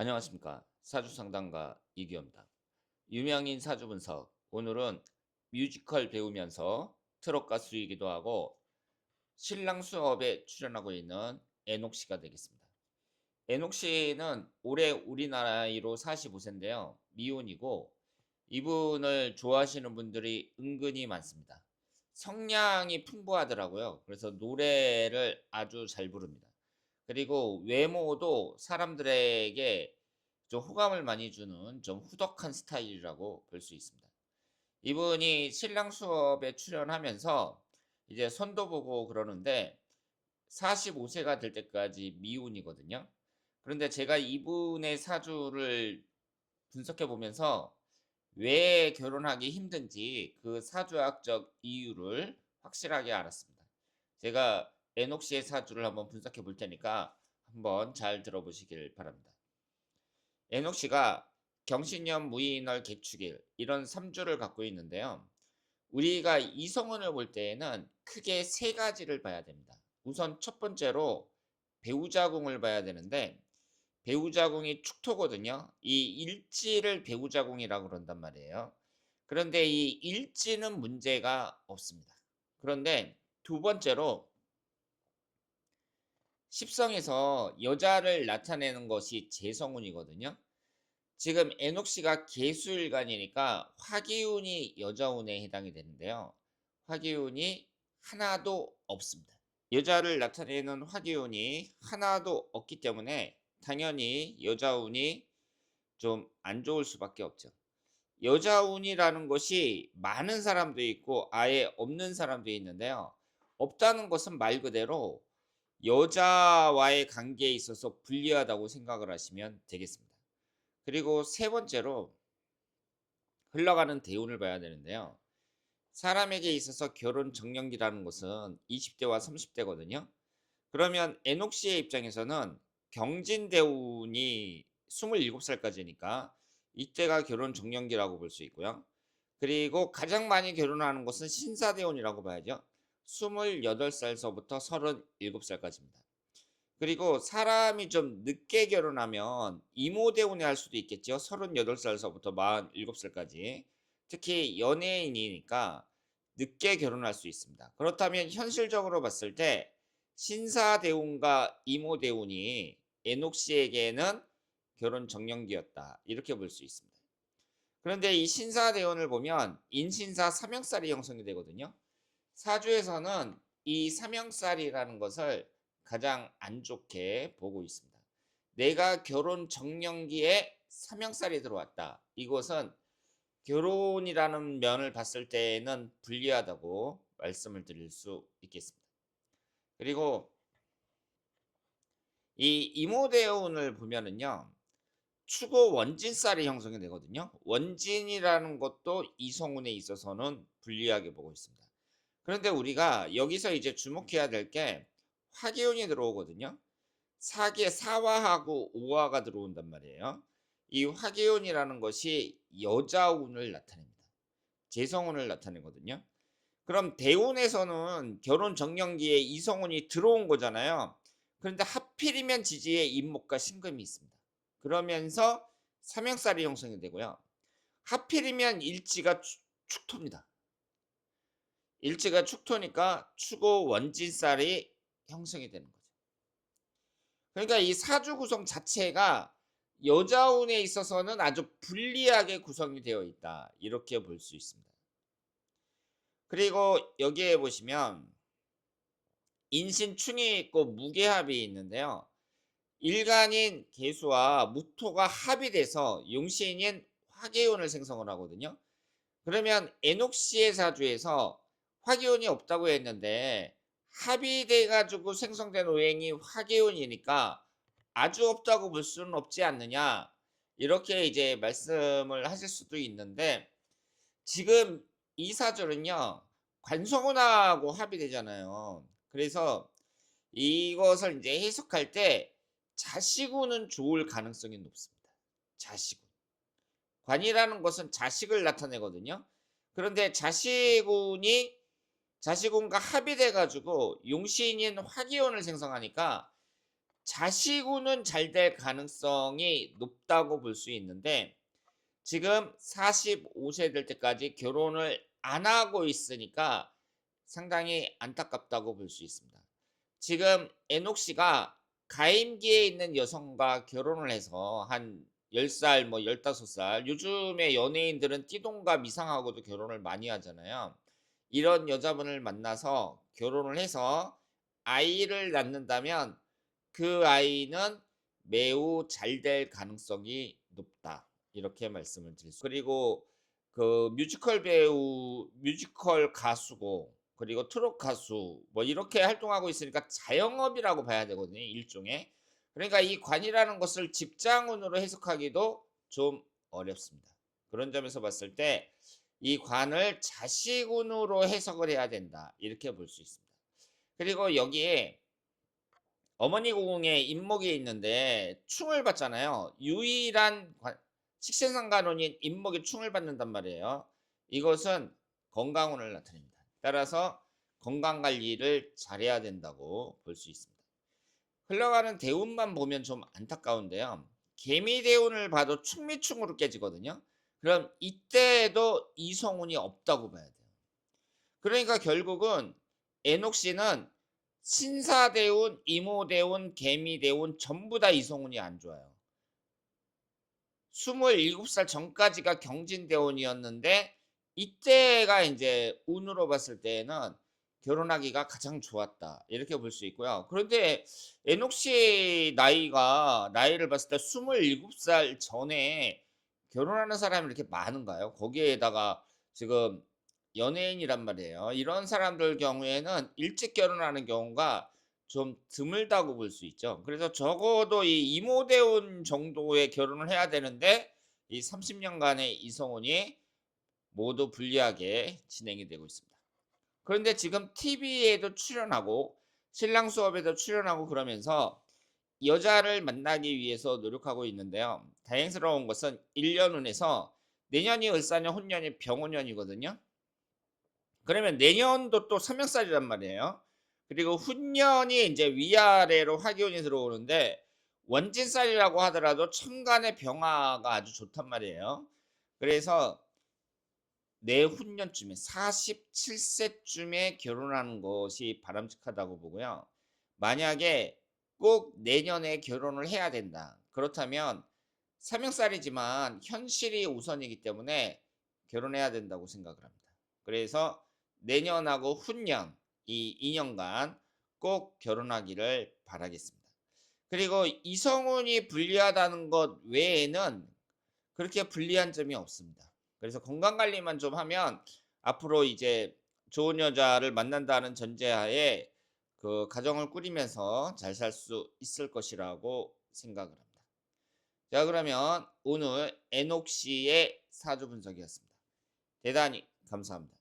안녕하십니까 사주상담가 이기호입니다. 유명인 사주 분석 오늘은 뮤지컬 배우면서 트롯 가수이기도 하고 신랑 수업에 출연하고 있는 애녹 씨가 되겠습니다. 애녹 씨는 올해 우리나라로 45세인데요. 미혼이고 이분을 좋아하시는 분들이 은근히 많습니다. 성량이 풍부하더라고요. 그래서 노래를 아주 잘 부릅니다. 그리고 외모도 사람들에게 좀 호감을 많이 주는 좀 후덕한 스타일이라고 볼 수 있습니다. 이분이 신랑 수업에 출연하면서 이제 선도 보고 그러는데 45세가 될 때까지 미혼이거든요. 그런데 제가 이분의 사주를 분석해 보면서 왜 결혼하기 힘든지 그 사주학적 이유를 확실하게 알았습니다. 제가 에녹 씨의 사주를 한번 분석해 볼 테니까 한번 잘 들어보시길 바랍니다. 에녹 씨가 경신년 무인월 개축일 이런 3주를 갖고 있는데요. 우리가 이성운을 볼 때에는 크게 세 가지를 봐야 됩니다. 우선 첫 번째로 배우자궁을 봐야 되는데 배우자궁이 축토거든요. 이 일지를 배우자궁이라고 그런단 말이에요. 그런데 이 일지는 문제가 없습니다. 그런데 두 번째로 십성에서 여자를 나타내는 것이 재성운이거든요. 지금 에녹 씨가 개수일간이니까 화기운이 여자운에 해당이 되는데요. 화기운이 하나도 없습니다. 여자를 나타내는 화기운이 하나도 없기 때문에 당연히 여자운이 좀 안 좋을 수밖에 없죠. 여자운이라는 것이 많은 사람도 있고 아예 없는 사람도 있는데요. 없다는 것은 말 그대로 여자와의 관계에 있어서 불리하다고 생각을 하시면 되겠습니다. 그리고 세 번째로 흘러가는 대운을 봐야 되는데요. 사람에게 있어서 결혼 정년기라는 것은 20대와 30대거든요. 그러면 에녹 씨의 입장에서는 경진 대운이 27살까지니까 이때가 결혼 정년기라고 볼 수 있고요. 그리고 가장 많이 결혼하는 것은 신사대운이라고 봐야죠. 28살서부터 37살까지입니다. 그리고 사람이 좀 늦게 결혼하면 이모대운에 할 수도 있겠죠. 38살서부터 47살까지. 특히 연예인이니까 늦게 결혼할 수 있습니다. 그렇다면 현실적으로 봤을 때 신사대운과 이모대운이 에녹 씨에게는 결혼 정년기였다. 이렇게 볼 수 있습니다. 그런데 이 신사대운을 보면 인신사 삼형살이 형성이 되거든요. 사주에서는 이 삼형살이라는 것을 가장 안 좋게 보고 있습니다. 내가 결혼 정년기에 삼형살이 들어왔다. 이것은 결혼이라는 면을 봤을 때는 불리하다고 말씀을 드릴 수 있겠습니다. 그리고 이 이모대운을 보면은요. 추고 원진살이 형성이 되거든요. 원진이라는 것도 이성운에 있어서는 불리하게 보고 있습니다. 그런데 우리가 여기서 이제 주목해야 될 게 화기운이 들어오거든요. 사기에 사화하고 오화가 들어온단 말이에요. 이 화기운이라는 것이 여자운을 나타냅니다. 재성운을 나타내거든요. 그럼 대운에서는 결혼 정년기에 이성운이 들어온 거잖아요. 그런데 하필이면 지지에 임목과 신금이 있습니다. 그러면서 삼형살이 형성이 되고요. 하필이면 일지가 축토입니다. 일지가 축토니까 추고 원진살이 형성이 되는 거죠. 그러니까 이 사주 구성 자체가 여자운에 있어서는 아주 불리하게 구성이 되어 있다. 이렇게 볼 수 있습니다. 그리고 여기에 보시면 인신충이 있고 무게합이 있는데요. 일간인 개수와 무토가 합이 돼서 용신인 화계운을 생성을 하거든요. 그러면 에녹 씨의 사주에서 화기운이 없다고 했는데 합이 돼가지고 생성된 오행이 화기운이니까 아주 없다고 볼 수는 없지 않느냐 이렇게 이제 말씀을 하실 수도 있는데 지금 이 사주는요 관성운하고 합이 되잖아요. 그래서 이것을 이제 해석할 때 자식운은 좋을 가능성이 높습니다. 자식운. 관이라는 것은 자식을 나타내거든요. 그런데 자식운이 자식운과 합이 돼가지고 용신인 화기운을 생성하니까 자식우는 잘될 가능성이 높다고 볼 수 있는데 지금 45세 될 때까지 결혼을 안 하고 있으니까 상당히 안타깝다고 볼 수 있습니다. 지금 에녹 씨가 가임기에 있는 여성과 결혼을 해서 한 10살 뭐 15살 요즘에 연예인들은 띠동갑 이상하고도 결혼을 많이 하잖아요. 이런 여자분을 만나서 결혼을 해서 아이를 낳는다면 그 아이는 매우 잘 될 가능성이 높다. 이렇게 말씀을 드릴 수. 그리고 그 뮤지컬 배우, 뮤지컬 가수고 그리고 트롯 가수 뭐 이렇게 활동하고 있으니까 자영업이라고 봐야 되거든요. 일종의. 그러니까 이 관이라는 것을 직장운으로 해석하기도 좀 어렵습니다. 그런 점에서 봤을 때 이 관을 자식운으로 해석을 해야 된다. 이렇게 볼 수 있습니다. 그리고 여기에 어머니 공에 인목이 있는데 충을 받잖아요. 유일한 관- 식신상관원인 인목이 충을 받는단 말이에요. 이것은 건강운을 나타냅니다. 따라서 건강 관리를 잘해야 된다고 볼 수 있습니다. 흘러가는 대운만 보면 좀 안타까운데요. 개미 대운을 봐도 충미충으로 깨지거든요. 그럼 이때에도 이성운이 없다고 봐야 돼요. 그러니까 결국은 에녹 씨는 신사대운, 이모대운, 개미대운 전부 다 이성운이 안 좋아요. 27살 전까지가 경진대운이었는데 이때가 이제 운으로 봤을 때에는 결혼하기가 가장 좋았다. 이렇게 볼 수 있고요. 그런데 에녹 씨 나이가 나이를 봤을 때 27살 전에 결혼하는 사람이 이렇게 많은가요? 거기에다가 지금 연예인이란 말이에요. 이런 사람들 경우에는 일찍 결혼하는 경우가 좀 드물다고 볼 수 있죠. 그래서 적어도 이 이모대운 정도의 결혼을 해야 되는데 이 30년간의 이성운이 모두 불리하게 진행이 되고 있습니다. 그런데 지금 TV에도 출연하고 신랑 수업에도 출연하고 그러면서 여자를 만나기 위해서 노력하고 있는데요. 다행스러운 것은 1년 운에서 내년이 을사년, 혼년이 병혼년이거든요. 그러면 내년도 또 삼형살이란 말이에요. 그리고 훈년이 이제 위아래로 화기운이 들어오는데 원진살이라고 하더라도 천간의 병화가 아주 좋단 말이에요. 그래서 내훈년쯤에 47세쯤에 결혼하는 것이 바람직하다고 보고요. 만약에 꼭 내년에 결혼을 해야 된다. 그렇다면 삼형살이지만 현실이 우선이기 때문에 결혼해야 된다고 생각을 합니다. 그래서 내년하고 훈년 이 2년간 꼭 결혼하기를 바라겠습니다. 그리고 이성운이 불리하다는 것 외에는 그렇게 불리한 점이 없습니다. 그래서 건강 관리만 좀 하면 앞으로 이제 좋은 여자를 만난다는 전제하에 그 가정을 꾸리면서 잘 살 수 있을 것이라고 생각을 합니다. 자, 그러면 오늘 에녹 씨의 사주 분석이었습니다. 대단히 감사합니다.